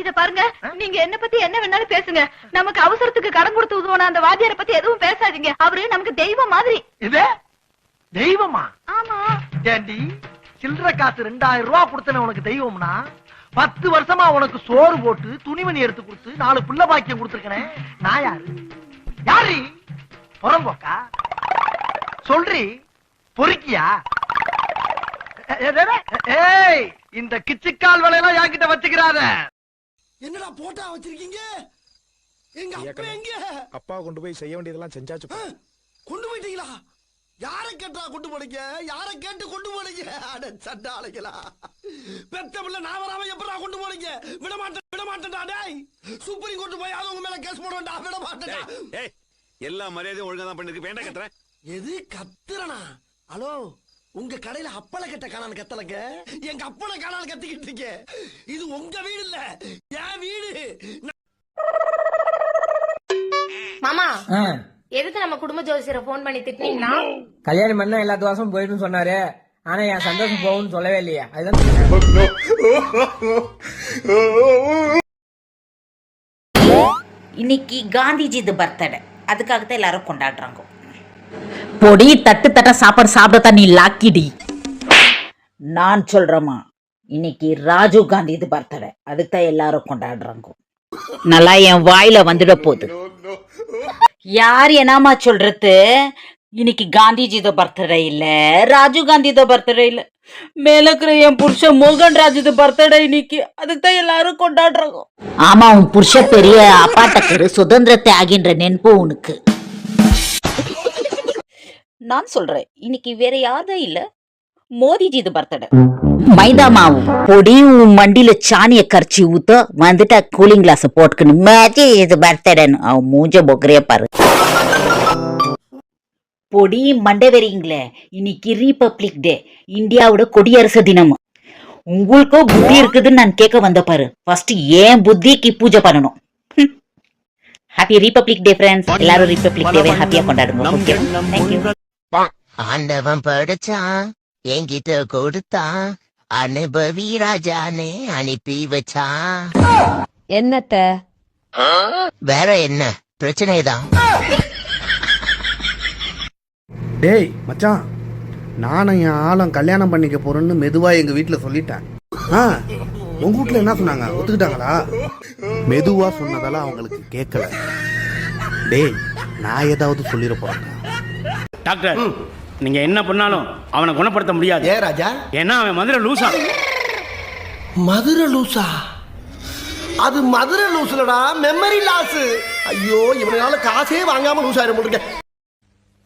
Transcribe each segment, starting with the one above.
இத பாருங்க. நீங்க என்ன பத்தி என்ன வேணாலும் பேசுங்க. நமக்கு அவசரத்துக்கு கடன் கொடுத்து உதவன அந்த வாத்தியார பத்தி எதுவும் பேசாதீங்க. அவரு நமக்கு தெய்வம் மாதிரி. இது? தெய்வமா? ஆமா. ஏண்டி சில்லற காசு ரெண்டாயிரம் ரூபாய் கொடுத்தன உனக்கு தெய்வம்னா பத்து வருஷமா உனக்கு சோறு போட்டு துணிமணி எடுத்து கொடுத்து நாலு புள்ள பாக்கியம் கொடுத்துருக்கனே. நான் யாரு? யாரு? புறம்போக்கா? சொல்றி? பொறுக்கியா? ஏய் இந்த கிச்சுக்கால் வேலையெல்லாம் என்கிட்ட வச்சுக்கிறாத. என்னடா போட்டா வச்சிருக்கீங்க? எங்க அப்பா எங்க? அப்பா கொண்டு போய் செய்ய வேண்டியதெல்லாம் செஞ்சாச்சு. கொண்டு போயிட்டீங்களா? யார கேட்டா கொண்டு போனீங்க? யார கேட்டு கொண்டு போனீங்க? அட சண்டாளைகளா. பெத்த பிள்ளை நான் வராம எப்படா கொண்டு போனீங்க? விட மாட்டேன் விட மாட்டேன்டா டேய். சுப்ரீம் கோர்ட் போய் அது உங்க மேல கேஸ் போடுவேன்டா விட மாட்டேன்டா ஏய் எல்லா மரியாதையும் ஒழுங்கா தான் பண்ணிருக்கு. வேண்டாம் கத்துறேன். எது கத்துறனா? ஹலோ உங்க கடையில அப்பள கட்ட காணான்னு கத்தலங்க. எங்க அப்பள காணான்னு கத்திக்கிட்டு இருக்கே இது உங்க வீடு இல்ல என் வீடு. மாமா எதுக்கு நம்ம குடும்ப ஜோசியரை ஃபோன் பண்ணி திட்டினீங்கன்னா? கல்யாணம் பண்ணா எல்லா துவாசமும் போயிடுன்னு சொன்னாரு. ஆனா என் சந்தோஷம் போகும்னு சொல்லவே இல்லையா. அதுதான். இன்னைக்கு காந்திஜி இது பர்த்டே. அதுக்காகத்தான் எல்லாரும் கொண்டாடுறாங்க. பொடி தட்டு தட்ட சாப்பாடு சாப்பிடத்தான் நீ லாக்கிடி. நான் சொல்றேம்மா. இன்னைக்கு ராஜீவ் காந்தி இது பர்த்டே. அதுக்கு தான் எல்லாரும் கொண்டாடுறாங்க. நல்லா என் வாயில வந்துட போகுது. யார் என்னமா சொல்றது? இன்னைக்கு காந்திஜி இது பர்த்டே இல்ல ராஜீவ் காந்தி இது பர்த்டே இல்ல. மேல இருக்கிற என் புருஷன் மோகன் ராஜ் இது பர்த்டே இன்னைக்கு. அதுக்கு தான் எல்லாரும் கொண்டாடுறாங்க. ஆமா உன் புருஷ பெரிய அப்பாட்டக்கரு சுதந்திர தியாகின்ற நென்பு உனக்கு. நான் சொல்றேன். இன்னைக்கு வேற யாரும் இல்ல. மோதிஜி இது பர்த்டே. மைதா மாவு பொடியும் மண்டியில சாணிய கரைச்சி ஊத்த வந்துட்டா கூலிங் கிளாஸ் போட்டுக்கணும். மேஜி இது பர்த்டேன்னு. அவன் மூஞ்ச பொக்கரைய பாரு. பொடி மண்டை வெறிங்களே. இன்னைக்கு ரிபப்ளிக் டே இந்தியாவோட குடியரசு தினம். உங்களுக்கோ புத்தி இருக்குதுன்னு நான் கேட்க வந்த பாரு. ஃபர்ஸ்ட் ஏன் புத்திக்கு பூஜை பண்ணணும்? ஹாப்பி ரிபப்ளிக் டே ஃப்ரெண்ட்ஸ் எல்லாரும் ரிபப்ளிக் டேவை ஹாப்பியா கொண்டாடுங்க. ஓகே தேங்க்யூ ஆண்டவன் படைச்சான் என்கிட்ட கொடுத்தான் அனுபவி ராஜானே அனுப்பி வச்சான். என்னத்த? வேற என்ன? பிரச்சனைதான். டேய் மச்சான் நானும் என் ஆளும் கல்யாணம் பண்ணிக்க போறேன்னு மெதுவா எங்க வீட்டுல சொல்லிட்டேன். ஆ உங்க வீட்டுல என்ன சொன்னாங்க? ஒத்துக்கிட்டாங்களா? மெதுவா சொன்னதால அவங்களுக்கு கேட்கல டேய் நான் ஏதாவது சொல்லிட போறேன் டாக்டர் நீங்க என்ன பண்ணாலும் அவனை குணப்படுத்த முடியாது. ஏ ராஜா? ஏன்னா அவன் மதுரை லூசா. மதுரை லூசா? அது மதுரை லூசுலடா மெமரி லாஸ் ஐயோ இவனால காசே வாங்காம லூஸ் ஆயிரம் போட்டுருக்க.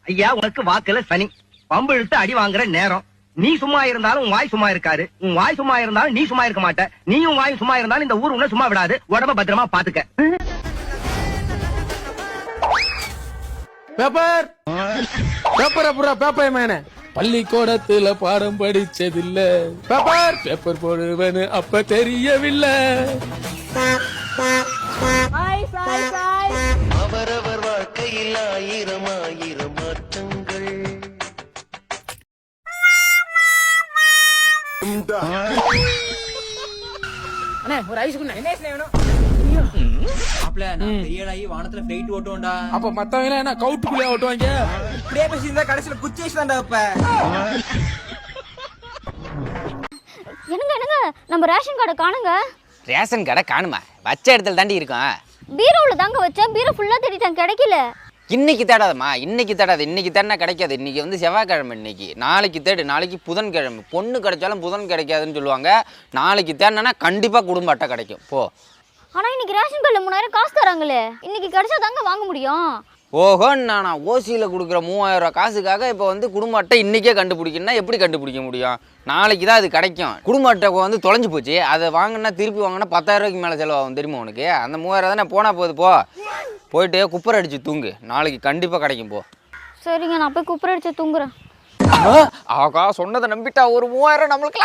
ஐயா உனக்கு வாக்குல சனி. பம்பு இழுத்து அடி வாங்குற நேரம். நீ சும்மா இருந்தாலும் உன் வாய் சும்மா இருக்காரு உன் வாய் சும்மா இருந்தாலும் நீ சும்மா இருக்க மாட்ட. நீயும் வாயும் சும்மா இருந்தாலும் இந்த ஊர் உன்னை சும்மா விடாது. உடம்ப பத்திரமா பாத்துக்க. பேப்பர் பேப்பர் அப்புறம் பேப்பர் மேன பள்ளிக்கூடத்துல பாடம் படிச்சதில்ல. பேப்பர் பேப்பர் போடுவேன்னு அப்ப தெரியவில்லை. அவரவர் வாழ்க்கையில் ஆயிரம் ஆயிரம் மாற்றங்கள் அப்ப மத்தவங்க எல்லாம் என்ன கவுட்டுக்குள்ளே ஓட்டுவாங்க? என்னங்க என்னங்க? நம்ம ரேஷன் கார்டு காணுங்க. ரேஷன் கடை காணுமா? வச்ச இடத்துல தாண்டி இருக்கும். பீரோல தாங்க வச்சேன். பீரோ ஃபுல்லா தேடிட்டேன் கிடைக்கல. இன்னைக்கு தேடாதம்மா. இன்னைக்கு தேடாது. இன்னைக்கு தேடினா கிடைக்காது. இன்னைக்கு வந்து செவ்வாய்க்கிழமை இன்னைக்கு. நாளைக்கு தேடு. நாளைக்கு புதன்கிழமை. பொண்ணு கிடைச்சாலும் புதன் கிடைக்காதுன்னு சொல்லுவாங்க. நாளைக்கு தேடினா கண்டிப்பா குடும்ப அட்டை கிடைக்கும். போ. ஆனா இன்னைக்கு ரேஷன் கார்டுல மூணாயிரம் காசு தராங்களே. இன்னைக்கு கிடைச்சா தாங்க வாங்க முடியும். ஓஹோ நான் ஓசியில் கொடுக்குற மூவாயிரம் ரூபாய் காசுக்காக இப்போ வந்து குடும்ப அட்டை இன்றைக்கே கண்டுபிடிக்கணும்னா எப்படி கண்டுபிடிக்க முடியும்? நாளைக்கு தான் அது கிடைக்கும். குடும்ப அட்டை வந்து தொலைஞ்சு போச்சு. அதை வாங்கினா திருப்பி வாங்கினா பத்தாயிரம் ரூபாய்க்கு மேலே செலவாகும் தெரியுமா உனக்கு? அந்த மூவாயிரம் தானே போனால் போகுது போ. போயிட்டு குப்பரை அடிச்சு தூங்கு. நாளைக்கு கண்டிப்பாக கிடைக்கும் போ. சரிங்க நான் போய் குப்புற அடிச்சு தூங்குறேன். ஆகா சொன்னதை நம்பிட்டா ஒரு மூவாயிரம் நம்மளுக்கு